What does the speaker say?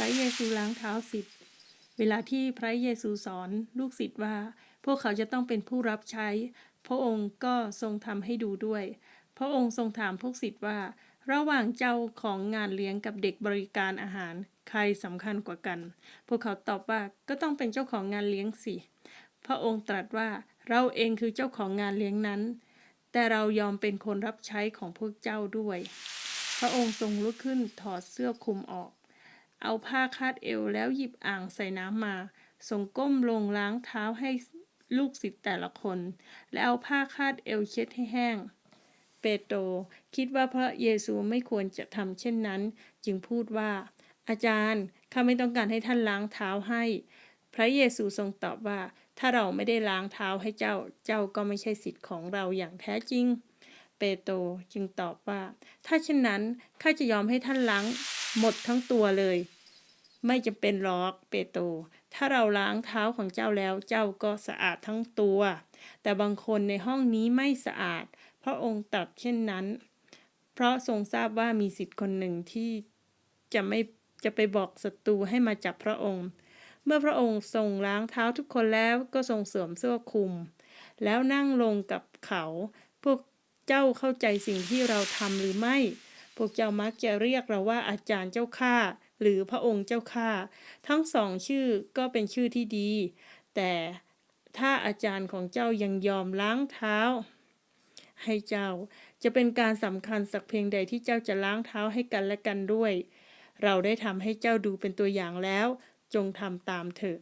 ระเยซูล้างเท้าสิทธิ์เวลาที่พระเยซูสอนลูกศิษย์ว่า พวกเขาจะต้องเป็นผู้รับใช้ พระองค์ก็ทรงทำให้ดูด้วย พระองค์ทรงถามพวกศิษย์ว่า ระหว่างเจ้าของงานเลี้ยงกับเด็กบริการอาหารใครสำคัญกว่ากัน พวกเขาตอบว่าก็ต้องเป็นเจ้าของงานเลี้ยงสิ พระองค์ตรัสว่าเราเองคือเจ้าของงานเลี้ยงนั้น แต่เรายอมเป็นคนรับใช้ของพวกเจ้าด้วย พระองค์ทรงลุกขึ้นถอดเสื้อคลุมออก เอาผ้าคาดเอวแล้วหยิบอ่างใส่น้ำมา ทรงก้มลงล้างเท้าให้ลูกศิษย์แต่ละคน และเอาผ้าคาดเอวเช็ดให้แห้ง เปโตรคิดว่าพระเยซูไม่ควรจะทำเช่นนั้น จึงพูดว่า อาจารย์ข้าไม่ต้องการให้ท่านล้างเท้าให้ พระเยซูทรงตอบว่า ถ้าเราไม่ได้ล้างเท้าให้เจ้า เจ้าก็ไม่ใช่สิทธิ์ของเราอย่างแท้จริง เปโตรจึงตอบว่า ถ้าเช่นนั้นข้าจะยอมให้ท่านล้างหมดทั้งตัวเลย ไม่จำเป็นหรอกเปโตรถ้าเราล้างเท้าของเจ้าแล้วเจ้าก็สะอาดทั้งตัว แต่บางคนในห้องนี้ไม่สะอาด พระองค์ตรัสเช่นนั้น เพราะทรงทราบว่ามีสิทธิ์คนหนึ่งที่จะไม่จะไปบอกศัตรูให้มาจับพระองค์ เมื่อพระองค์ทรงล้างเท้าทุกคนแล้วก็ทรงสวมเสื้อคลุม แล้วนั่งลงกับเขา พวกเจ้าเข้าใจสิ่งที่เราทำหรือไม่ พวกเจ้ามักจะเรียกเราว่าอาจารย์เจ้าข้าหรือพระองค์เจ้าข้าทั้งสองชื่อก็เป็นชื่อที่ดี แต่ถ้าอาจารย์ของเจ้ายังยอมล้างเท้า ให้เจ้าจะเป็นการสำคัญสักเพียงใดที่เจ้าจะล้างเท้าให้กันและกันด้วย เราได้ทำให้เจ้าดูเป็นตัวอย่างแล้ว จงทำตามเถิด